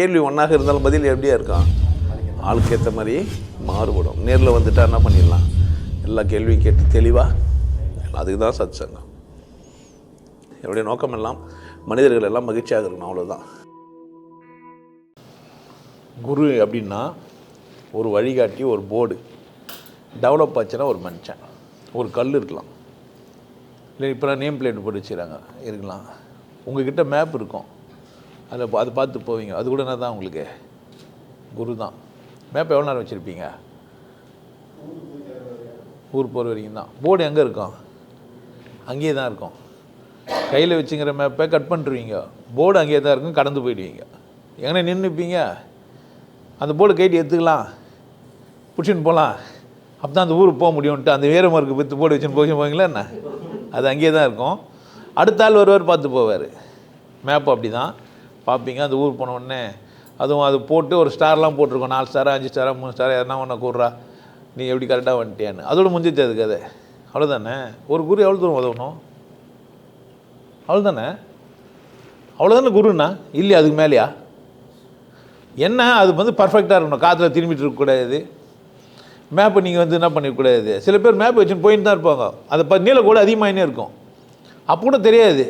கேள்வி ஒன்றாக இருந்தாலும் பதில் எப்படியா இருக்கான் ஆளுக்கு ஏற்ற மாதிரி மாறுபடும். நேரில் வந்துட்டா என்ன பண்ணிடலாம்? எல்லா கேள்வியும் கேட்டு தெளிவாக அதுக்கு தான் சத் சங்கம் என்னுடைய நோக்கம் எல்லாம் மனிதர்கள் எல்லாம் மகிழ்ச்சியாக இருக்கணும் அவ்வளோதான் குரு அப்படின்னா ஒரு வழிகாட்டி ஒரு போர்டு. டெவலப் ஆச்சுன்னா ஒரு மனுஷன். ஒரு கல் இருக்கலாம். இல்லை இப்போ நேம் பிளேட் போட்டு வச்சுக்கிறாங்க. இருக்கலாம். உங்ககிட்ட மேப் இருக்கும். அதில் அது பார்த்து போவீங்க. அது கூட என்ன தான் உங்களுக்கு? குரு தான். மேப்பை எவ்வளோ நேரம் வச்சுருப்பீங்க? ஊர் போகிற வரைக்கும் தான். போர்டு எங்கே இருக்கும்? அங்கேயே தான் இருக்கும். கையில் வச்சுங்கிற மேப்பை கட் பண்ணிருவீங்க. போர்டு அங்கேயே தான் இருக்கும். கடந்து போயிடுவீங்க. எங்கே நின்றுப்பீங்க அந்த போர்டு கைட்டு எடுத்துக்கலாம். பிடிச்சின்னு போகலாம். அப்போ தான் அந்த ஊருக்கு போக முடியும்ட்டு அந்த வீரமார்க்கு வித்து போர்டு வச்சுன்னு போய் போவீங்களா என்ன? அது அங்கேயே தான் இருக்கும். அடுத்த ஆள் வருவார் பார்த்து போவார். மேப் அப்படி தான் பார்ப்பீங்க அந்த ஊர் போன உடனே. அதுவும் அது போட்டு ஒரு ஸ்டார்லாம் போட்டிருக்கோம் நாலு ஸ்டாரா அஞ்சு ஸ்டாரா மூணு ஸ்டாரா எதனா ஒன்று கூடுறா நீ எப்படி கரெக்டாக வந்துட்டியான்னு. அதோட முடிஞ்சிச்சு அது. கதை அவ்வளோதானே ஒரு குரு எவ்வளோ தூரம் உதவணும்? அவ்வளோதானே அவ்வளோதானே குருண்ணா இல்லையா அதுக்கு மேலேயா? என்ன அது வந்து பர்ஃபெக்டாக இருக்கணும். காற்றுல திரும்பிட்டு இருக்கக்கூடாது மேப்பை நீங்கள் வந்து என்ன பண்ணிடக்கூடாது சில பேர் மேப் வச்சுன்னு போயிட்டு தான் இருப்பாங்க. அதை ப நீளம் கூட அதிகமாகினே இருக்கும். அப்போ கூட தெரியாது.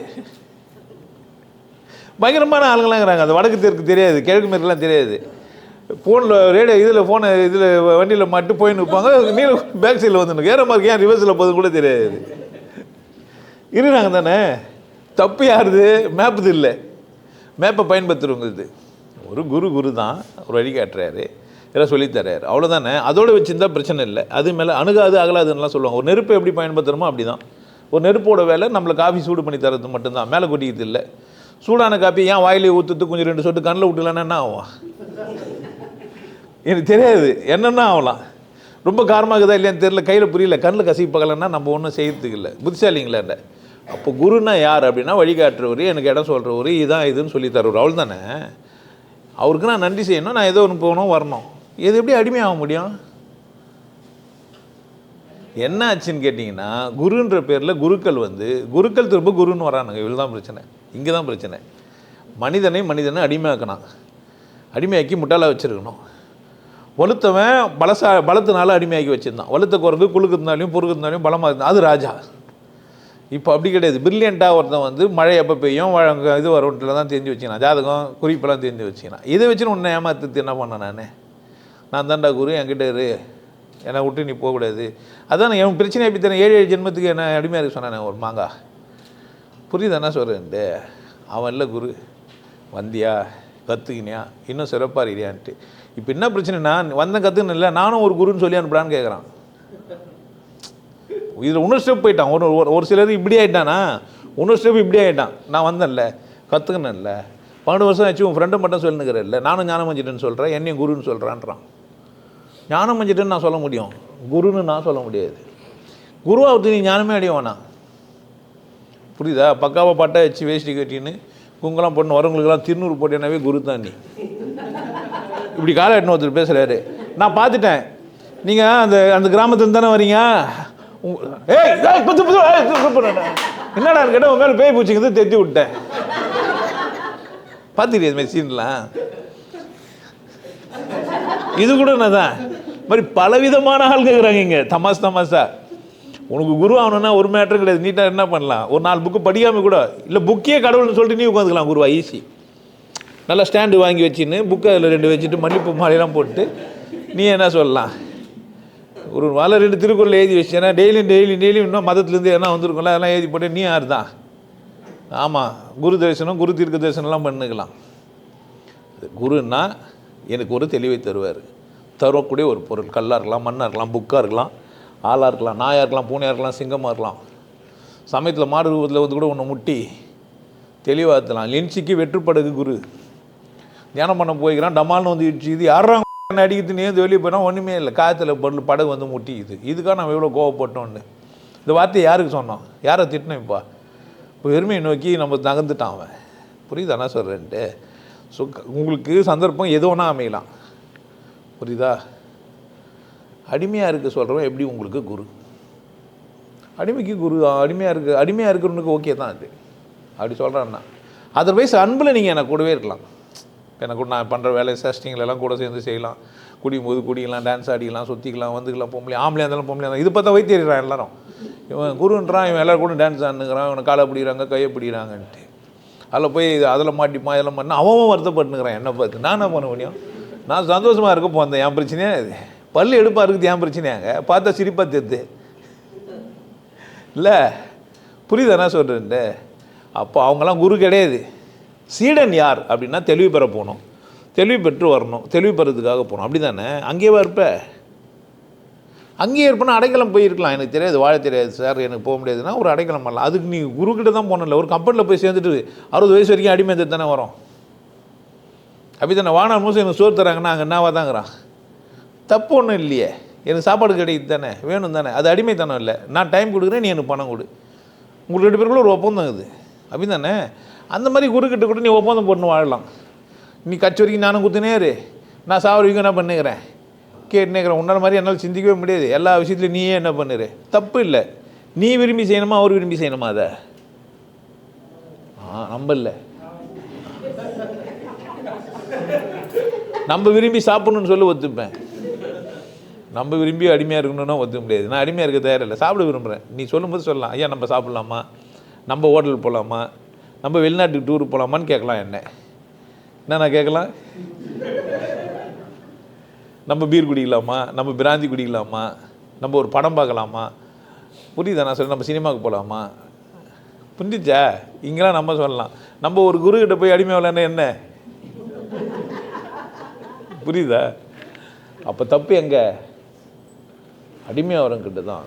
பயங்கரமான ஆளுங்களாங்கிறாங்க அது வடக்கு தெற்கு தெரியாது கிழக்கு மேற்குலாம் தெரியாது. ஃபோனில் ரேடியோ இதில் ஃபோனை இதில் வண்டியில் மாட்டு போயின்னு இருப்பாங்க நீல பேக் சைடில் வந்து ஏற மாதிரி ஏன் ரிவர்ஸில் போதும் கூட தெரியாது. இருக்கிறாங்க தானே. தப்பு யாருது? மேப்புது இல்லை. மேப்பை பயன்படுத்துகிறவங்களுது ஒரு குரு குரு தான். ஒரு வழிகாட்டுறாரு எல்லாம் சொல்லித்தராரு அவ்வளோதானே அதோடு வச்சுருந்தா பிரச்சனை இல்லை. அது மேலே அணுகாது அகலாதுன்னெலாம் சொல்லுவாங்க. ஒரு நெருப்பை எப்படி பயன்படுத்துகிறோமோ அப்படி தான் ஒரு நெருப்போட வேலை நம்மளை காஃபி சூடு பண்ணி தரது மட்டும்தான். மேலே கொட்டிக்கிறது இல்லை. சூடான காப்பி ஏன் வாயிலே ஊற்றுட்டு கொஞ்சம் ரெண்டு சொட்டு கண்ணில் விட்டுலன்னா என்ன ஆகும்? எனக்கு தெரியாது. என்னென்ன ஆகலாம். ரொம்ப காரமாகுதா இல்லையான்னு தெரியல. கையில் புரியல. கண்ணில் கசிப்பு பகலன்னா நம்ம ஒன்றும் செய்யறதுக்கு இல்லை. புத்திசாலிங்களா இல்லை அப்போ குருன்னா யார் அப்படின்னா வழிகாட்டுறவர் எனக்கு இடம் சொல்கிறவர் இதான் இதுன்னு சொல்லி தருவார். அவள் தானே அவருக்கு நான் நன்றி செய்யணும். நான் ஏதோ ஒன்று போகணும் வரணும். இது எப்படி அடிமையாக முடியும்? என்ன ஆச்சுன்னு கேட்டிங்கன்னா குருன்ற பேரில் குருக்கள் வந்து குருக்கள் திரும்ப குருன்னு வரானுங்க. இவ்வளோ தான் பிரச்சனை. இங்கே தான் பிரச்சனை. மனிதனை மனிதனை அடிமையாக்கணும் அடிமையாக்கி முட்டாளாக வச்சுருக்கணும். வலுத்தவன் பலசா பலத்தினால அடிமையாக்கி வச்சுருந்தான். வலுத்த குரங்கு குழுக்கிறதுனாலையும் பொறுக்கிறதுனாலையும் பலமாக இருந்தான். அது ராஜா. இப்போ அப்படி கிடையாது. பிரில்லியண்ட்டாக ஒருத்தன் வந்து மழை எப்போ பெய்யும் வழங்க இது வரும்ட்டில் தான் தெரிஞ்சு வச்சுக்கலாம் ஜாதகம் குறிப்பெல்லாம் தெரிஞ்சு வச்சுக்கலாம் இதை வச்சுன்னு உன்னை ஏமாத்து என்ன பண்ணேன் நான்? நான் தாண்டா குரு என்கிட்ட இரு. என்னை விட்டு நீ போகக்கூடாது. அதான் என் பிரச்சனை எப்படி தானே. ஏழு ஏழு ஜென்மத்துக்கு என்ன அடிமையாக இருக்க சொன்னானே ஒரு மாங்கா. புரியுது என்ன சொல்கிறேன்ட்டு அவன் இல்லை குரு. வந்தியா? கற்றுக்கினியா இன்னும் சிறப்பாக இருக்கிறியான்ட்டு இப்போ என்ன பிரச்சனைனா வந்த கற்றுக்கணும் இல்லை நானும் ஒரு குருன்னு சொல்லி அனுப்புறான்னு கேட்குறான் இதில் இன்னொரு ஸ்டெப் போயிட்டான். ஒரு ஒரு- ஒரு சிலர் இப்படி ஆகிட்டானா இன்னொரு ஸ்டெப் இப்படி ஆகிட்டான் நான் வந்தேன்ல கற்றுக்கணும்ல பன்னெண்டு வருஷம் ஆச்சு உன் ஃப்ரெண்டை மட்டும் சொல்லுங்கிறேன் இல்லை நானும் ஞானம் வச்சுட்டேன்னு சொல்கிறேன் என்னையும் குருன்னு சொல்கிறான்றான் ஞானம் மஞ்சிட்டேன்னு நான் சொல்ல முடியும். குருன்னு நான் சொல்ல முடியாது. குருவாவது நீ ஞானமே அடையவானா புரியுதா? பக்காவாக பட்டை வச்சு வேஷ்டி கட்டின்னு குங்கெல்லாம் பொண்ணு வரவங்களுக்குலாம் திருநூறு போட்டேனாவே குரு தான் நீ. இப்படி காலை எட்டுன்னு ஒருத்தர் பேசுகிறாரு நான் பார்த்துட்டேன். நீங்கள் அந்த அந்த கிராமத்துலேருந்து தானே வரீங்க? ஏய் புத்து, என்னடா கேட்டால் உன் மேலே பேய் பூச்சிங்கிறது தெத்தி விட்டேன். பார்த்துக்கிறியா இது மாதிரி சீன்லாம் இது கூட என்னதான்? மாதிரி பலவிதமான ஆள் கேட்குறாங்க இங்கே. தமாஸ் தமாஸா உனக்கு குரு ஆகணும்னா ஒரு மேட்ரு கிடையாது. நீட்டாக என்ன பண்ணலாம்? ஒரு நாலு புக்கு படிக்காமல் கூட. இல்லை புக்கே கடவுள்னு சொல்லிட்டு நீ உட்காந்துக்கலாம் குருவா ஈஸி நல்லா ஸ்டாண்டு வாங்கி வச்சுன்னு புக்கை அதில் ரெண்டு வச்சுட்டு மல்லிப்பூ மாலையெல்லாம் போட்டு நீ என்ன சொல்லலாம்? ஒரு வாழை ரெண்டு திருக்குறள் எழுதி வச்சேன்னா டெய்லியும் டெய்லியும் டெய்லியும் இன்னும் மதத்துலேருந்து எதனா வந்திருக்கும்ல அதெல்லாம் எழுதி போட்டு நீ யார் தான்? ஆமாம் குரு தரிசனம் குரு தீர்க்க தரிசனம்லாம் பண்ணுக்கலாம். அது குருன்னா எனக்கு ஒரு தெளிவை தருவார். தரக்கூடிய ஒரு பொருள். கல்லாக இருக்கலாம் மண்ணாக இருக்கலாம் புக்காக இருக்கலாம் ஆளாக இருக்கலாம் நாயாக இருக்கலாம் பூனையாக இருக்கலாம் சிங்கமாக இருக்கலாம் சமயத்தில் மாடு ரூபத்தில் வந்து கூட ஒன்று முட்டி தெளிவாகத்தலாம் லென்சிக்கு வெற்றுப்படகு குரு. தியானம் பண்ண போய்க்கிறான் டமால்னு வந்து இடிச்சு இது யாரும் என்ன அடிக்கிறது நேர்ந்து வெளியே போனால் ஒன்றுமே இல்லை. காற்றுல பொருள் படகு வந்து முட்டிக்குது. இதுக்காக நம்ம எவ்வளோ கோவப்பட்டோன்னு. இந்த வார்த்தையை யாருக்கு சொன்னோம்? யாரை திட்டினோம் இப்போ? இப்போ வெறுமையை நோக்கி நம்ம நகர்ந்துட்டான் அவன். புரியுதானா சொல்கிறேன்ட்டு ஸோ உங்களுக்கு சந்தர்ப்பம் எது வேணால் அமையலாம். புரியுதா? அடிமையாக இருக்க சொல்கிறவன் எப்படி உங்களுக்கு குரு? அடிமைக்கு குரு அடிமையாக இருக்கு அடிமையாக இருக்கிறவனுக்கு ஓகே தான் அது. அப்படி சொல்கிறான்னா அதர்வைஸ் அன்பில் நீங்கள் எனக்கு கூடவே இருக்கலாம். எனக்கு கூட நான் பண்ணுற வேலை சேஷ்டிங்கள் எல்லாம் கூட சேர்ந்து செய்யலாம். குடியும் போது குடிக்கலாம் டான்ஸ் ஆடிக்கலாம் சுற்றிக்கலாம் வந்துக்கலாம் பொம்பளை ஆம்பளையாக இருந்தாலும் பொம்பளையாக இருந்தாலும். இது பார்த்தா வைத்தியறான் எல்லாரும். இவன் குருன்றான் இவன் எல்லோரும் கூட டான்ஸ் ஆடுனுங்கிறான் இவனை காலை பிடிக்கிறாங்க கையை பிடிக்கிறாங்கன்ட்டு. அதில் போய் அதில் மாட்டிப்பான் இதெல்லாம் பண்ண அவன் வருத்தப்பட்டுனுக்கிறான். என்ன பார்த்து. நான் என்ன பண்ண முடியும்? நான் சந்தோஷமாக இருக்க போந்தேன் என் பிரச்சனையே? இது பல்லு எடுப்பாக இருக்குது என் பிரச்சனையாங்க. பார்த்தா சிரிப்பாக தெரியுது. இல்லை புரியுதா என்ன சொல்கிறேன்ட்டு அப்போ அவங்கெல்லாம் குரு கிடையாது. சீடன் யார் அப்படின்னா தெளிவு பெற போகணும். தெளிவு பெற்று வரணும். தெளிவு பெறதுக்காக போகணும். அப்படி தானே அங்கேயே இருப்ப? அங்கேயே இருப்பேன்னா அடைக்கலம் போயிருக்கலாம். எனக்கு தெரியாது வாழ தெரியாது சார் எனக்கு போக முடியாதுன்னா ஒரு அடைக்கலம் பண்ணலாம். அதுக்கு நீ குருக்கிட்ட தான் போனல ஒரு கம்பெனியில் போய் சேர்ந்துட்டு அறுபது வயசு வரைக்கும் அடிமை தானே வரும். அப்படி தானே? வானார் மூசம் எனக்கு சோறு தராங்கன்னா அங்கே என்னவா தாங்கிறான். தப்பு ஒன்றும் இல்லையே. எனக்கு சாப்பாடு கிடைக்குது தானே? வேணும் தானே? அது அடிமைத்தனம் இல்லை. நான் டைம் கொடுக்குறேன் நீ எனக்கு பணம் கொடு. உங்களுக்கு ரெண்டு பேருக்குள்ள ஒரு ஒப்பந்தம் இது அப்படி தானே? அந்த மாதிரி குருக்கிட்ட கூட நீ ஒப்பந்தம் போட்டு வாழலாம். நீ கட்சி வரைக்கும் நானும் குத்துனேரு நான் சாவர வரைக்கும் என்ன பண்ணுகிறேன்? கேட்டுனேக்கிறேன் உன்னால் மாதிரி என்னால் சிந்திக்கவே முடியாது. எல்லா விஷயத்துலையும் நீயே என்ன பண்ணுற தப்பு இல்லை. நீ விரும்பி செய்யணுமா அவர் விரும்பி செய்யணுமா அதை? ஆ நம்ம நம்ம விரும்பி சாப்பிடணும்னு சொல்லி ஒத்துப்பேன். நம்ம விரும்பி அடிமையாக இருக்கணும்னா ஒத்துக்க முடியாது. நான் அடிமையாக இருக்க தயாரில்லை. சாப்பிட விரும்புகிறேன் நீ சொல்லும்போது சொல்லலாம். ஐயா நம்ம சாப்பிட்லாமா? நம்ம ஹோட்டல் போகலாமா நம்ம வெளிநாட்டுக்கு டூர் போகலாமான்னு கேட்கலாம் என்ன? என்ன கேட்கலாம்? நம்ம பீர் குடிக்கலாமா? நம்ம பிராந்தி குடிக்கலாமா? நம்ம ஒரு படம் பார்க்கலாமா? புரியுதா? நான் சொல்ல நம்ம சினிமாவுக்கு போகலாமா புரிஞ்சிச்சா? இங்கெல்லாம் நம்ம சொல்லலாம். நம்ம ஒரு குருக்கிட்ட போய் அடிமை விளையாண்டு என்ன? புரியுதா? அப்போ தப்பு எங்கே? அடிமையாகிறவங்கிட்ட தான்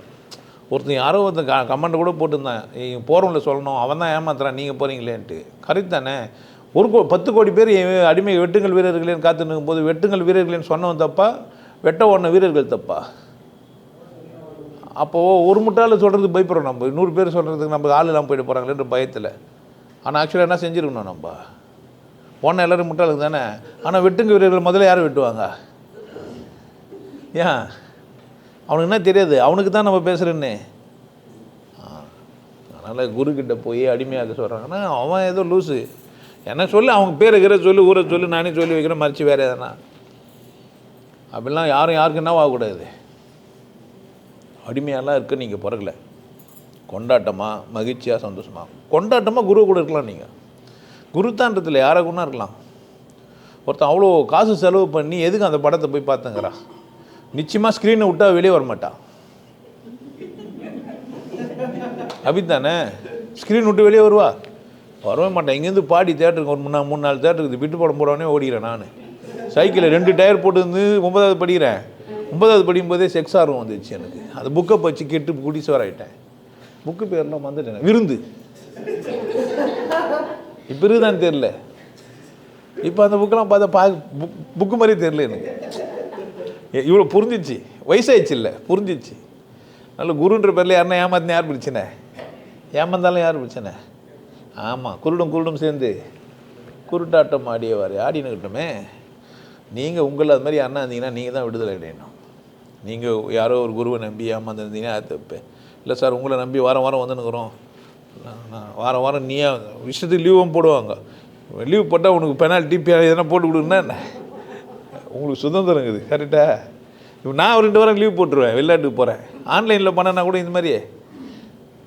ஒருத்தன் யாரோ ஒருத்தன் க கமெண்ட் கூட போட்டிருந்தான். போகிறவங்கள சொல்லணும். அவன் தான் ஏமாத்துறான். நீங்கள் போகிறீங்களேன்ட்டு கரெக்ட் தானே ஒரு கோ பத்து கோடி பேர் என் அடிமை வெட்டுங்கள் வீரர்களேன்னு காத்து நிற்கும் போது வெட்டுங்கள் வீரர்களேன்னு சொன்னவன் தப்பா? வெட்ட ஓடின வீரர்கள் தப்பா? அப்போது ஒரு முட்டாள் சொல்கிறது பயப்படுறோம் நம்ம. நூறு பேர் சொல்கிறதுக்கு நம்ம ஆள் இல்லாமல் போயிட்டு போகிறாங்களேன்ற பயத்தில். ஆனால் ஆக்சுவலாக என்ன செஞ்சுருக்கணும் நம்ம? போன எல்லோரும் முட்டாளுக்கு தானே? ஆனால் வெட்டுங்க வீரர்கள் முதல்ல யார் வெட்டுவாங்க? ஏன்? அவனுக்கு என்ன தெரியாது. அவனுக்கு தான் நம்ம பேசுகிறேன்னு அதனால் குருக்கிட்ட போய் அடிமையாக சொல்கிறாங்கன்னா அவன் ஏதோ லூஸு என்ன சொல்லி அவங்க பேரை கீரை சொல்லி ஊரை சொல்லி நானே சொல்லி வைக்கிறேன் மறைச்சி வேறு எதனா. அப்படிலாம் யாரும் யாருக்கு என்ன ஆகக்கூடாது? அடிமையாலாம் இருக்க நீங்கள் பிறகுல. கொண்டாட்டமாக மகிழ்ச்சியாக சந்தோஷமாக கொண்டாட்டமாக குரு கூட இருக்கலாம் நீங்கள் குருத்தான்றத்தில் யாரை குணா இருக்கலாம்? ஒருத்தன் அவ்வளோ காசு செலவு பண்ணி எதுக்கு அந்த படத்தை போய் பார்த்துங்கிறா? நிச்சயமாக ஸ்க்ரீனை விட்டா வெளியே வரமாட்டான் அப்படித்தானே ஸ்க்ரீன் விட்டு வெளியே வருவா? வரவே மாட்டேன் இங்கேருந்து பாடி தேட்டருக்கு ஒரு மூணு மூணு நாலு தேட்டருக்கு விட்டு படம் போடவுடனே ஓடிக்கிறேன் நான். சைக்கிளில் ரெண்டு டயர் போட்டு வந்து ஒன்பதாவது படிக்கிறேன். ஒன்பதாவது படிக்கும்போதே செக்ஸ் ஆர்வம் வந்துச்சு எனக்கு. அது புக்கை வச்சு கெட்டு குடிசோர் ஆகிட்டேன் புக்கு பேர்லாம் வந்துட்டேன் விருந்து. இப்போ இருக்குதான்னு தெரில இப்போ அந்த புக்கெல்லாம் பார்த்தா பா புக் புக்கு மாதிரி தெரில எனக்கு. இவ்வளோ புரிஞ்சிச்சு. வயசாகிடுச்சு இல்லை புரிஞ்சிச்சு. நல்ல குருன்ற பேரில் யாருன்னா ஏமாத்தினா யார் பிரச்சனை ஏமாந்தாலும் யார் பிரச்சனை ஆமாம் குருடும் குருடும் சேர்ந்து குருட்டாட்டம் ஆடியவார் ஆடினுக்கிட்டோமே நீங்கள் உங்களை அது மாதிரி யாருன்னா இருந்தீங்கன்னா நீங்கள் தான் விடுதலை அடையணும். நீங்கள் யாரோ ஒரு குருவை நம்பி ஏமாந்துருந்தீங்கன்னா அது தப்பு. இல்லை சார் உங்களை நம்பி வாரம் வாரம் வந்துன்னுக்குறோம். வாரம் வாரம் நீயா விஷயத்துக்கு லீவும் போடுவாங்க. லீவ் போட்டால் உனக்கு பெனால்ட்டி எதனா போட்டு கொடுங்கன்னா என்ன? உங்களுக்கு சுதந்திரம் இருக்குது கரெக்டாக இப்போ நான் ஒரு ரெண்டு வாரம் லீவ் போட்டுருவேன் வெளிநாட்டுக்கு போகிறேன் ஆன்லைனில் பண்ணனா கூட இந்த மாதிரியே.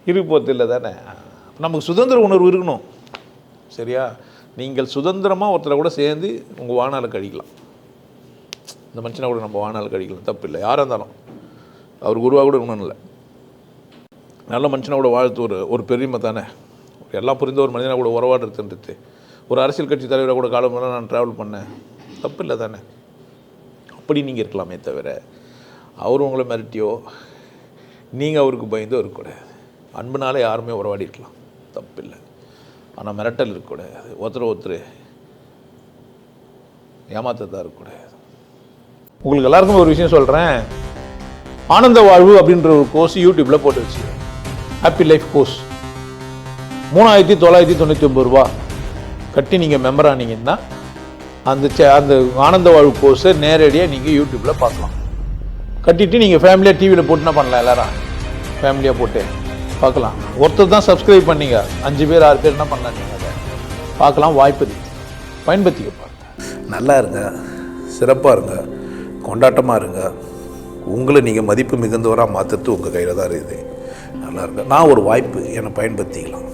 இருக்கு போகிறது இல்லை தானே? நமக்கு சுதந்திர உணர்வு இருக்கணும். சரியா? நீங்கள் சுதந்திரமாக ஒருத்தரை கூட சேர்ந்து உங்கள் வாழ்நாளை கழிக்கலாம். இந்த மனுஷனை கூட நம்ம வாழ்நாள் கழிக்கலாம் தப்பு இல்லை. யாராக இருந்தாலும். அவர் குருவாக கூட இருக்கணும் இல்லை. நல்ல மனுஷனை கூட வாழ்த்து ஒரு ஒரு பெருமை தானே? எல்லாம் புரிந்த ஒரு மனிதனை கூட உறவாடுறதுன்றது ஒரு அரசியல் கட்சி தலைவரை கூட காலம் நான் ட்ராவல் பண்ணேன். தப்பு இல்லை தானே? அப்படி நீங்கள் இருக்கலாமே தவிர அவர் உங்களை மிரட்டியோ நீங்கள் அவருக்கு பயந்தோ இருக்கக்கூடாது. அன்புனாலே யாருமே உறவாடி இருக்கலாம். தப்பு இல்லை ஆனால் மிரட்டல் இருக்கக்கூடாது. ஒருத்தர் ஒருத்தர் ஏமாத்ததாக இருக்கக்கூடாது. உங்களுக்கு எல்லாருக்கும் ஒரு விஷயம் சொல்கிறேன் ஆனந்த வாழ்வு அப்படின்ற ஒரு கோர்ஸ் யூடியூப்பில் போட்டு வச்சு ஹாப்பி லைஃப் கோர்ஸ் மூணாயிரத்தி தொள்ளாயிரத்தி தொண்ணூற்றி ஒம்பது ரூபா கட்டி நீங்கள் மெம்பர் ஆனீங்கன்னா அந்த சே அந்த ஆனந்த வாழ்வு கோர்ஸை நேரடியாக நீங்கள் யூடியூப்பில் பார்க்கலாம். கட்டிட்டு நீங்கள் ஃபேமிலியாக டிவியில் போட்டுனா பண்ணலாம் எல்லாரும். ஃபேமிலியாக போட்டு பார்க்கலாம். ஒருத்தர் தான் சப்ஸ்கிரைப் பண்ணீங்க. அஞ்சு பேர் ஆறு பேர் என்ன பண்ணலாம் நீங்கள் அதை? பார்க்கலாம் வாய்ப்பு பயன்படுத்திக்க பாருங்க. நல்லா இருங்க. சிறப்பாக இருங்க. கொண்டாட்டமாக இருங்க. உங்களை நீங்கள் மதிப்பு மிகுந்தவராக மாற்றுறது உங்கள் கையில் தான் இருக்குது. பண்ணாருங்க நான் ஒரு வாய்ப்பு என்னை பயன்படுத்திக்கலாம்.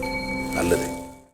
நல்லது.